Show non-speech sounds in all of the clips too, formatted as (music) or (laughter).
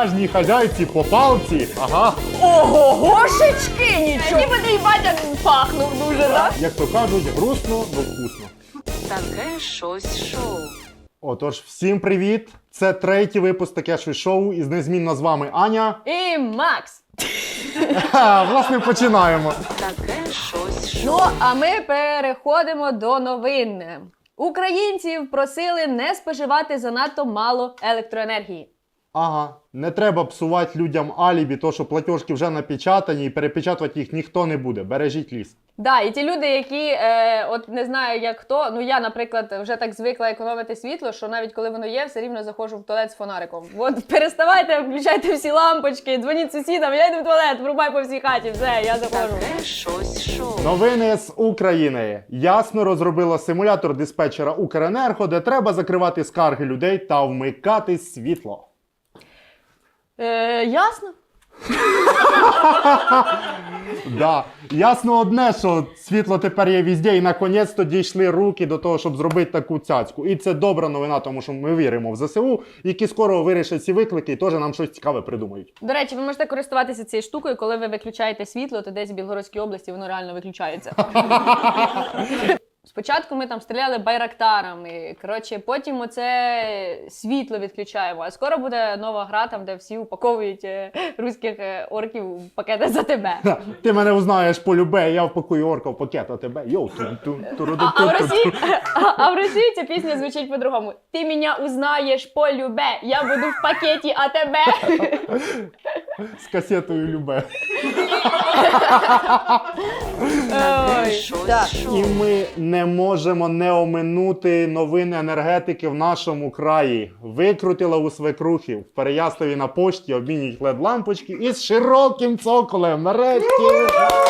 Кожній хазяйці по палці. Ага. Ого, гошечки, нічого. Ніби твій батя пахнув дуже, так? Як то кажуть, грустно, но вкусно. Таке щось шоу. Отож, всім привіт! Це третій випуск таке щось шоу, і незмінно з вами Аня. І Макс. Власне, починаємо. Таке щось шоу. Ну, а ми переходимо до новин. Українців просили не споживати занадто мало електроенергії. Ага, не треба псувати людям алібі, то що платіжки вже напечатані і перепечатувати їх ніхто не буде. Бережіть ліс. Да, і ті люди, які е, от не знаю як хто. Ну я, наприклад, вже так звикла економити світло, що навіть коли воно є, все рівно заходжу в туалет з фонариком. От (laughs) переставайте, включайте всі лампочки, дзвоніть сусідам, я йду в туалет, врубай по всій хаті, все, я заходжу. Таке щось шоу. Новини з України. Ясно розробила симулятор диспетчера Укренерго, де треба закривати скарги людей та вмикати світло. Е, ясно? Да. Ясно одне, що світло тепер є везде, і наконець-то дійшли руки до того, щоб зробити таку цяцьку. І це добра новина, тому що ми віримо в ЗСУ, які скоро вирішать ці виклики і теж нам щось цікаве придумають. До речі, ви можете користуватися цією штукою, коли ви виключаєте світло, то десь в Білгородській області воно реально виключається. Спочатку ми там стріляли байрактарами. Коротше, потім оце світло відключаємо. А скоро буде нова гра, там, де всі упаковують е, руських е, орків в пакети за тебе. Ха, Ти мене узнаєш полюбе, я впакую орка в пакет, а тебе йоу тун тун А, а, в Росії, а, а в Росії ця пісня звучить по-другому. Ти мене узнаєш полюбе, я буду в пакеті, а тебе. (laughs) з касетою любе. Ой, І ми не можемо не оминути новини енергетики в нашому краї. Викрутила у свекрухів. В Переяславі на пошті обмінюють led лампочки із широким цоколем. Нарешті!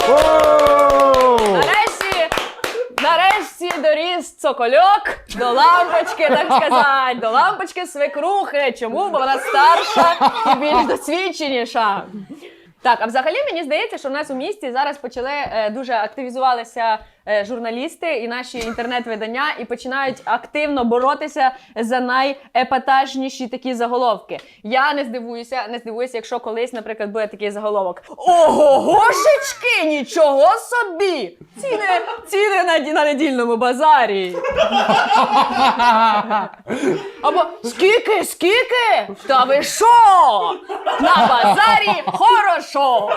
Оу! Нарешті, нарешті доріс цокольок до лампочки, так сказати, до лампочки свекрухи. Чому? Бо вона старша і більш досвідченіша. Так, а взагалі мені здається, що в нас у місті зараз почали е, дуже активізувалися журналісти і наші інтернет-видання і починають активно боротися за найепатажніші такі заголовки. Я не здивуюся, не здивуюся, якщо колись, наприклад, буде такий заголовок: Ого, гошечки, нічого собі! Ціни, ціни на, на недільному базарі. Або скільки, скільки? Та ви що? На базарі хорошо!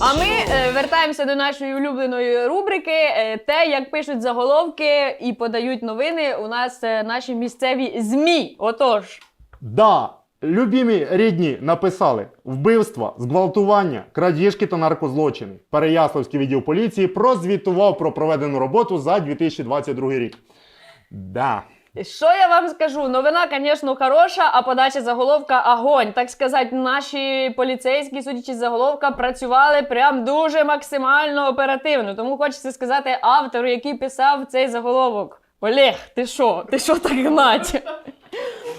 А ми е, вертаємося до нашої улюбленої рубрики. е, те, як пишуть заголовки і подають новини у нас е, наші місцеві ЗМІ. Отож, Да, любімі рідні написали вбивства, зґвалтування, крадіжки та наркозлочини. Переяславський відділ поліції прозвітував про проведену роботу за 2022 рік. Да. Що я вам скажу? Новина, звісно, хороша, а подача заголовка огонь. Так сказати, наші поліцейські, судячи з заголовка, працювали прям дуже максимально оперативно. Тому хочеться сказати автору, який писав цей заголовок. Олег, ти що? Ти що так гнать?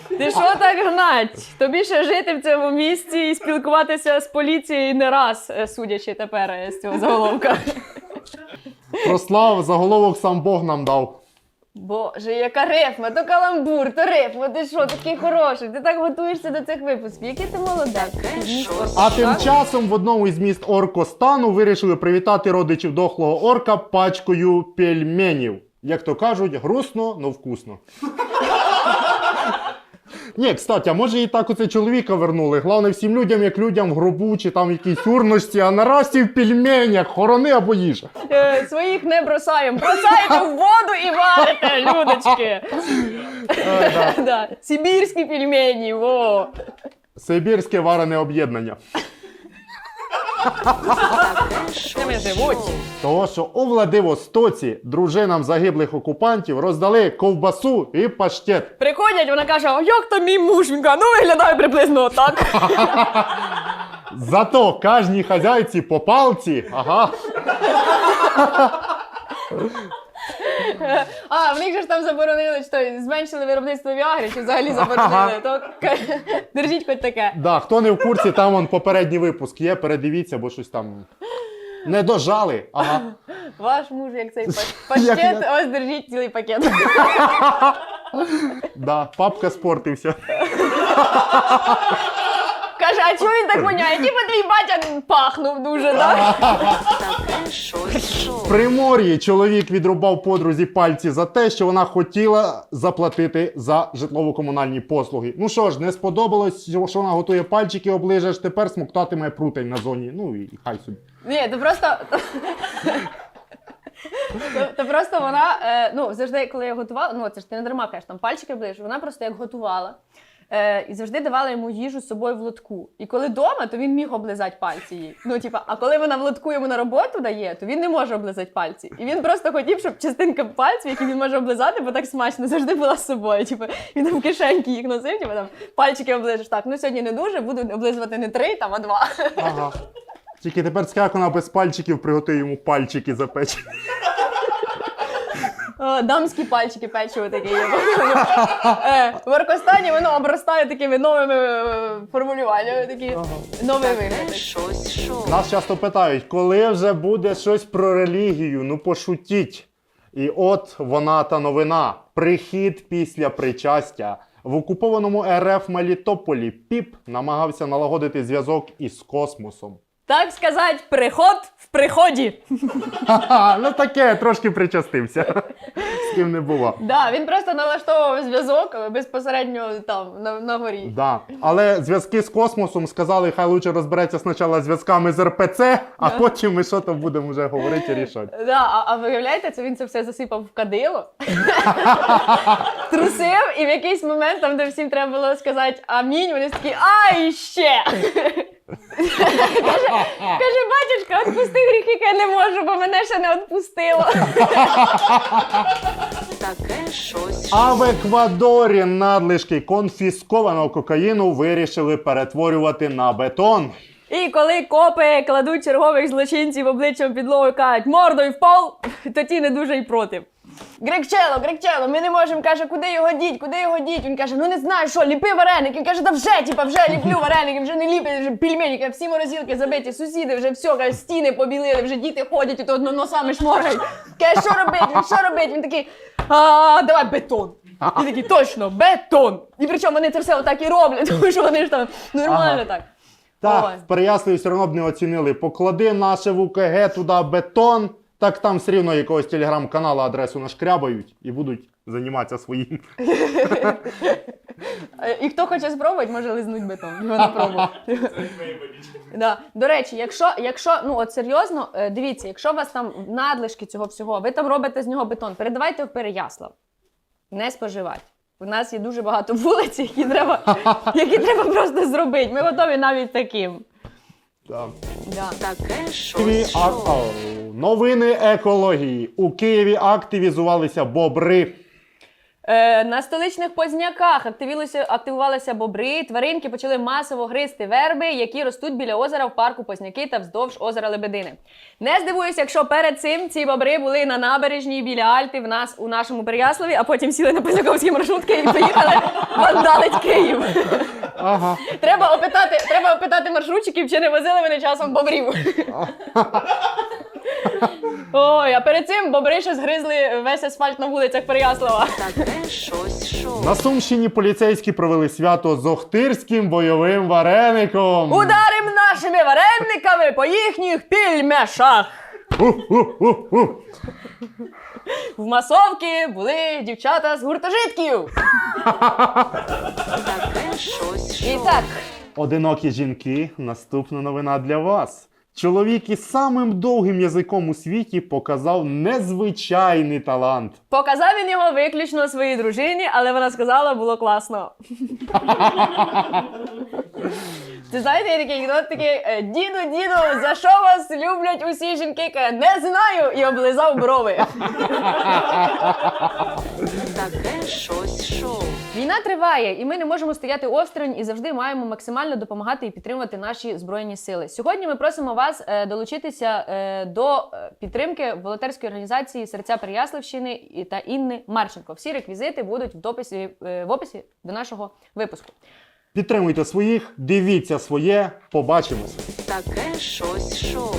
Ти що так гнать? Тобі ще жити в цьому місці і спілкуватися з поліцією не раз, е, судячи тепер е, з цього заголовка. Прослав заголовок сам Бог нам дав. Боже, яка рифма, то каламбур, то рифма, ти що, такий хороший, ти так готуєшся до цих випусків. Який ти молодець. А тим часом в одному із міст Оркостану вирішили привітати родичів дохлого орка пачкою пельменів. Як то кажуть, грустно, но вкусно. Ні, кстати, а може і так оце чоловіка вернули. Головне всім людям, як людям в гробу чи там в якійсь урності, а наразі в пельменях, хорони або їжа. Е, своїх не бросаємо. Бросайте в воду і варите, людочки. Е, да. (laughs) да. Сибірські пельмені, во. Сибірське варене об'єднання. Того, що у Владивостоці дружинам загиблих окупантів роздали ковбасу і паштет. Приходять, вона каже: а як там мій муж? Він каже, ну виглядає приблизно отак. Зато кожній хазяйці по палці. Ага. А, в них же ж там заборонили, що зменшили виробництво Віагри, чи взагалі заборонили. То держіть хоч таке. Да, хто не в курсі, там он попередній випуск є, передивіться, бо щось там не дожали. Ага. Ваш муж, як цей па- (laughs) Як ось держіть цілий пакет. (laughs) Да, папка спортився. Каже, а чого він так воняє? Типа твій батя пахнув дуже, так? В Примор'ї чоловік відрубав подрузі пальці за те, що вона хотіла заплатити за житлово-комунальні послуги. Ну що ж, не сподобалось, що вона готує пальчики, оближеш, тепер смоктатиме прутень на зоні. Ну і хай собі. Ні, то просто. То, то просто вона, е, ну, завжди, коли я готувала, ну це ж ти не дарма кажеш, там пальчики ближче, вона просто як готувала. Е, і завжди давала йому їжу з собою в лотку. І коли вдома, то він міг облизати пальці їй. Ну, типа, а коли вона в лотку йому на роботу дає, то він не може облизати пальці. І він просто хотів, щоб частинка пальців, які він може облизати, бо так смачно завжди була з собою. Типа, він в кишеньки їх носив, типа там пальчики оближеш. Так, ну сьогодні не дуже, буду облизувати не три, там, а два. Ага. Тільки тепер скак вона без пальчиків приготує йому пальчики запечені. О, дамські пальчики печиво таке є. Е, В Аркостані воно обростає такими новими е, формулюваннями, такі нові Таке вигляди. щось шоу. Нас часто питають, коли вже буде щось про релігію, ну пошутіть. І от вона та новина. Прихід після причастя. В окупованому РФ Мелітополі Піп намагався налагодити зв'язок із космосом. Так сказати, приход в приході. Ха-ха, ну таке, трошки причастився. З ким не було. Да, він просто налаштовував зв'язок е, безпосередньо там на, на горі. Да. Але зв'язки з космосом сказали, хай лучше розбереться спочатку з зв'язками з РПЦ, а потім ми що там будемо вже говорити і рішати. Да, а, а виявляєте, це він це все засипав в кадило, (laughs) трусив, і в якийсь момент, там, де всім треба було сказати амінь, вони такі, а і ще. Каже, батюшка, відпусти гріхи, я не можу, бо мене ще не відпустило. Таке щось А в Еквадорі надлишки конфіскованого кокаїну вирішили перетворювати на бетон. І коли копи кладуть чергових злочинців обличчям підлогу і кажуть мордою в пол, то ті не дуже й проти. Грекчело, Грекчело, ми не можемо, каже, куди його діть, куди його діть. Він каже, ну не знаю, що, ліпи вареники. Він каже, та вже, типа, вже ліплю вареники, вже не ліпить, вже пельмені, каже, всі морозилки забиті, сусіди вже все, каже, стіни побілили, вже діти ходять і то одно носами шморгають. Каже, що робить? Він що робить? Він такий, а, давай бетон. І такий, точно, бетон. І причому вони це все отак і роблять, (laughs) тому що вони ж там нормально Ага. так. Так, Ой. в Переяславі все одно б не оцінили. Поклади наше в УКГ туди бетон, так там все рівно якогось телеграм-каналу адресу нашкрябають і будуть займатися своїм. І хто хоче спробувати, може лизнуть бетон. Його не пробував. (laughs) Да. До речі, якщо, якщо ну от серйозно, е, дивіться, якщо у вас там надлишки цього всього, ви там робите з нього бетон, передавайте в Переяслав. Не споживати. У нас є дуже багато вулиць, які треба, (laughs) які треба просто зробити. Ми готові навіть таким. Новини екології. У Києві активізувалися бобри. Е, на столичних позняках активілися, активувалися бобри, тваринки почали масово гризти верби, які ростуть біля озера в парку Позняки та вздовж озера Лебедини. Не здивуюся, якщо перед цим ці бобри були на набережній біля Альти в нас у нашому Переяславі, а потім сіли на позняковські маршрутки і поїхали вандалить Київ. Ага. Треба опитати, треба опитати маршрутчиків, чи не возили вони часом бобрів. (laughs) Ой, а перед цим бобри ще згризли весь асфальт на вулицях Переяслава. Таке щось шоу. На Сумщині поліцейські провели свято з Охтирським бойовим вареником. Ударим нашими варениками по їхніх пільмешах. У-у-у-у. В масовки були дівчата з гуртожитків. Таке щось І шоу. так, Одинокі жінки. Наступна новина для вас. Чоловік із самим довгим язиком у світі показав незвичайний талант. показав він його виключно своїй дружині, але вона сказала, було класно. Ти знаєте, є такий такий, діду, діду, за що вас люблять усі жінки? Не знаю, і облизав брови. Війна триває, і ми не можемо стояти осторонь і завжди маємо максимально допомагати і підтримувати наші збройні сили. Сьогодні ми просимо вас е, долучитися е, до е, підтримки волонтерської організації Серця Переяславщини і- та Інни Марченко. Всі реквізити будуть в дописі е, в описі до нашого випуску. Підтримуйте своїх, дивіться своє, побачимось. Таке щось шоу.